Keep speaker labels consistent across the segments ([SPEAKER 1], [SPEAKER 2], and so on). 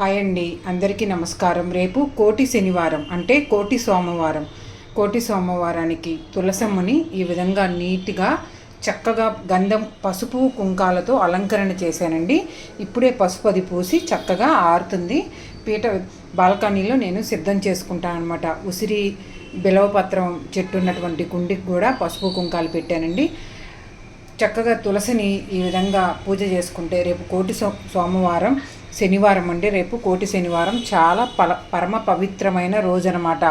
[SPEAKER 1] Hi అండి అందరికీ నమస్కారం. రేపు కోటి శనివారం అంటే కోటి సోమవారం. కోటి సోమవారానికి తులసమ్మని ఈ విధంగా నీట్గా చక్కగా గంధం పసుపు కుంకాలతో అలంకరణ చేశానండి. ఇప్పుడే పసుపు అది పూసి చక్కగా ఆరుతుంది. పీట బాల్కనీలో నేను సిద్ధం చేసుకుంటాను అనమాట ఉసిరి బిలవపత్రం చెట్టు ఉన్నటువంటి కుండికి కూడా పసుపు కుంకాలు పెట్టానండి. చక్కగా తులసిని ఈ విధంగా పూజ చేసుకుంటే రేపు కోటి సో సోమవారం శనివారం అండి. రేపు కోటి శనివారం చాలా పల పరమ పవిత్రమైన రోజు అనమాట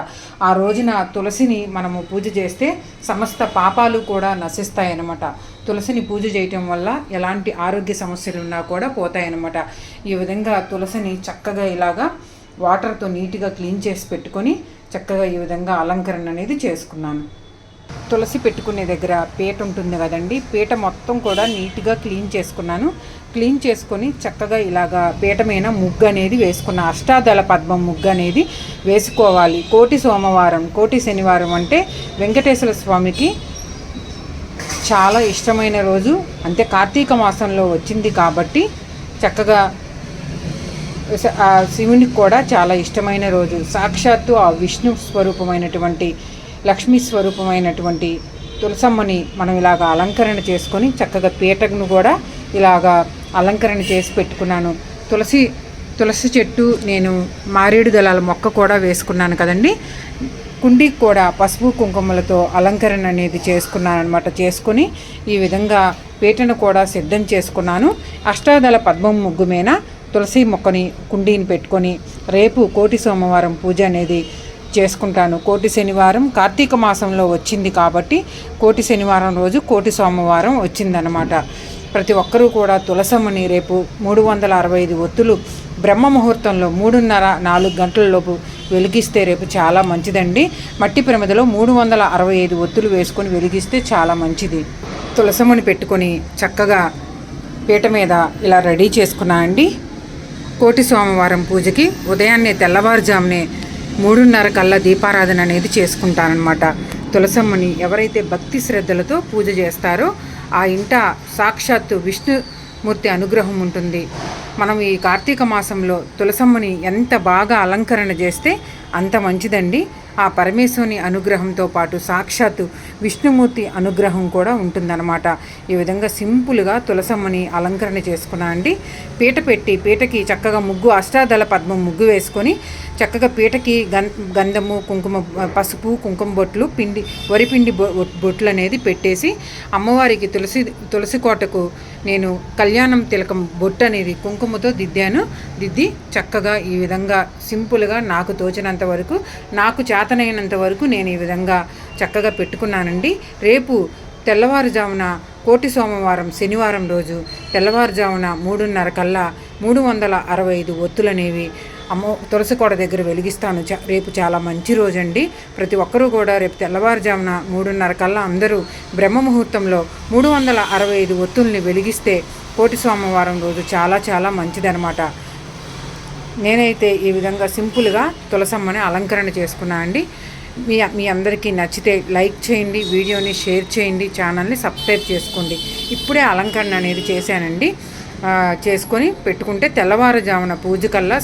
[SPEAKER 1] ఆ రోజున తులసిని మనము పూజ చేస్తే సమస్త పాపాలు కూడా నశిస్తాయన్నమాట. తులసిని పూజ చేయటం వల్ల ఎలాంటి ఆరోగ్య సమస్యలు ఉన్నా కూడా పోతాయన్నమాట. ఈ విధంగా తులసిని చక్కగా ఇలాగా వాటర్తో నీట్గా క్లీన్ చేసి పెట్టుకొని చక్కగా ఈ విధంగా అలంకరణ అనేది చేసుకున్నాను. తులసి పెట్టుకునే దగ్గర పీట ఉంటుంది కదండి. పీట మొత్తం కూడా నీట్గా క్లీన్ చేసుకున్నాను. క్లీన్ చేసుకొని చక్కగా ఇలాగా పీట మీద ముగ్గు అనేది వేసుకున్న. అష్టాదళ పద్మం ముగ్గు అనేది వేసుకోవాలి. కోటి సోమవారం కోటి శనివారం అంటే వెంకటేశ్వర స్వామికి చాలా ఇష్టమైన రోజు. అంతే కార్తీక మాసంలో వచ్చింది కాబట్టి చక్కగా శివునికి కూడా చాలా ఇష్టమైన రోజు. సాక్షాత్తు ఆ విష్ణు స్వరూపమైనటువంటి లక్ష్మీ స్వరూపమైనటువంటి తులసమ్మని మనం ఇలాగ అలంకరణ చేసుకొని చక్కగా పీటను కూడా ఇలాగా అలంకరణ చేసి పెట్టుకున్నాను. తులసి తులసి చెట్టు నేను మారేడు దళాల మొక్క కూడా వేసుకున్నాను కదండి. కుండీకి కూడా పసుపు కుంకుమలతో అలంకరణ అనేది చేసుకున్నాను అనమాట చేసుకుని ఈ విధంగా పీటను కూడా సిద్ధం చేసుకున్నాను. అష్టాదళ పద్మం ముగ్గు మీద తులసి మొక్కని కుండీని పెట్టుకొని రేపు కోటి సోమవారం పూజ అనేది చేసుకుంటాను. కోటి శనివారం కార్తీక మాసంలో వచ్చింది కాబట్టి కోటి శనివారం రోజు కోటి సోమవారం వచ్చిందనమాట ప్రతి ఒక్కరూ కూడా తులసమ్మని రేపు మూడు వందల అరవై ఐదు ఒత్తులు బ్రహ్మ ముహూర్తంలో మూడున్నర నాలుగు గంటలలోపు వెలిగిస్తే రేపు చాలా మంచిదండి. మట్టి ప్రమిదలో మూడు వందల అరవై ఐదు ఒత్తులు వేసుకొని వెలిగిస్తే చాలా మంచిది. తులసమ్మని పెట్టుకొని చక్కగా పీట మీద ఇలా రెడీ చేసుకున్నా అండి. కోటి సోమవారం పూజకి ఉదయాన్నే తెల్లవారుజామునే మూడున్నర కల్లా దీపారాధన అనేది చేసుకుంటానమాట తులసమ్మని ఎవరైతే భక్తి శ్రద్ధలతో పూజ చేస్తారో ఆ ఇంట సాక్షాత్తు విష్ణుమూర్తి అనుగ్రహం ఉంటుంది. మనం ఈ కార్తీక మాసంలో తులసమ్మని ఎంత బాగా అలంకరణ చేస్తే అంత మంచిదండి. ఆ పరమేశ్వరుని అనుగ్రహంతో పాటు సాక్షాత్తు విష్ణుమూర్తి అనుగ్రహం కూడా ఉంటుందన్నమాట. ఈ విధంగా సింపుల్గా తులసమ్మని అలంకరణ చేసుకున్నా అండి. పీట పెట్టి పీటకి చక్కగా ముగ్గు అష్టాదళ పద్మం ముగ్గు వేసుకొని చక్కగా పీటకి గం గంధము కుంకుమ పసుపు కుంకుమ బొట్లు పిండి వరిపిండి బొ బొట్లు అనేది పెట్టేసి అమ్మవారికి తులసి తులసి కోటకు నేను కళ్యాణం తిలకం బొట్టు అనేది కుంకుమతో దిద్దాను. దిద్ది చక్కగా ఈ విధంగా సింపుల్గా నాకు తోచినంత వరకు నాకు చేతనైనంత వరకు నేను ఈ విధంగా చక్కగా పెట్టుకున్నానండి. రేపు తెల్లవారుజామున కోటి సోమవారం శనివారం రోజు తెల్లవారుజామున మూడున్నర కల్లా మూడు వందల అరవై ఐదు ఒత్తులనేవి అమ్మో తులసికోట దగ్గర వెలిగిస్తాను. రేపు చాలా మంచి రోజండి. ప్రతి ఒక్కరూ కూడా రేపు తెల్లవారుజామున మూడున్నర కల్లా అందరూ బ్రహ్మ ముహూర్తంలో మూడు వందల అరవై ఐదు ఒత్తుల్ని వెలిగిస్తే కోటి సోమవారం రోజు చాలా చాలా మంచిదనమాట నేనైతే ఈ విధంగా సింపుల్గా తులసమ్మని అలంకరణ చేసుకున్నా అండి. మీ మీ అందరికీ నచ్చితే లైక్ చేయండి వీడియోని షేర్ చేయండి ఛానల్ని సబ్స్క్రైబ్ చేసుకోండి. ఇప్పుడే అలంకరణ అనేది చేశానండి. చేసుకొని పెట్టుకుంటే తెల్లవారుజామున పూజ కల్లా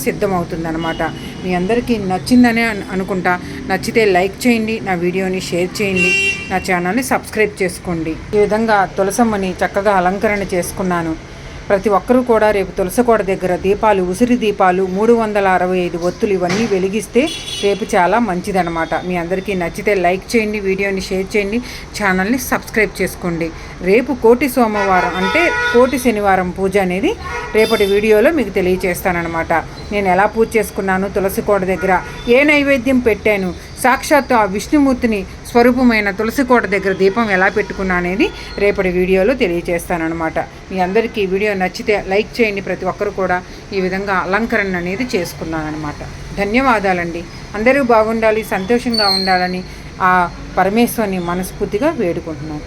[SPEAKER 1] మీ అందరికీ నచ్చిందనే అనుకుంటా. నచ్చితే లైక్ చేయండి నా వీడియోని షేర్ చేయండి నా ఛానల్ని సబ్స్క్రైబ్ చేసుకోండి. ఈ విధంగా తులసమ్మని చక్కగా అలంకరణ చేసుకున్నాను. ప్రతి ఒక్కరూ కూడా రేపు తులసకోట దగ్గర దీపాలు ఉసిరి దీపాలు మూడు వందల అరవై ఐదు ఒత్తులు ఇవన్నీ వెలిగిస్తే రేపు చాలా మంచిదన్నమాట. మీ అందరికీ నచ్చితే లైక్ చేయండి వీడియోని షేర్ చేయండి ఛానల్ని సబ్స్క్రైబ్ చేసుకోండి. రేపు కోటి సోమవారం అంటే కోటి శనివారం పూజ అనేది రేపటి వీడియోలో మీకు తెలియచేస్తానన్నమాట. నేను ఎలా పూజ చేసుకున్నాను? తులసికోట దగ్గర ఏ నైవేద్యం పెట్టాను? సాక్షాత్తు ఆ విష్ణుమూర్తిని స్వరూపమైన తులసికోట దగ్గర దీపం ఎలా పెట్టుకున్నా అనేది రేపటి వీడియోలో తెలియజేస్తానమాట మీ అందరికీ ఈ వీడియో నచ్చితే లైక్ చేయండి ప్రతి ఒక్కరు కూడా ఈ విధంగా అలంకరణ అనేది చేసుకున్నానమాట ధన్యవాదాలండి. అందరూ బాగుండాలి సంతోషంగా ఉండాలని ఆ పరమేశ్వరిని మనస్ఫూర్తిగా వేడుకుంటున్నాను.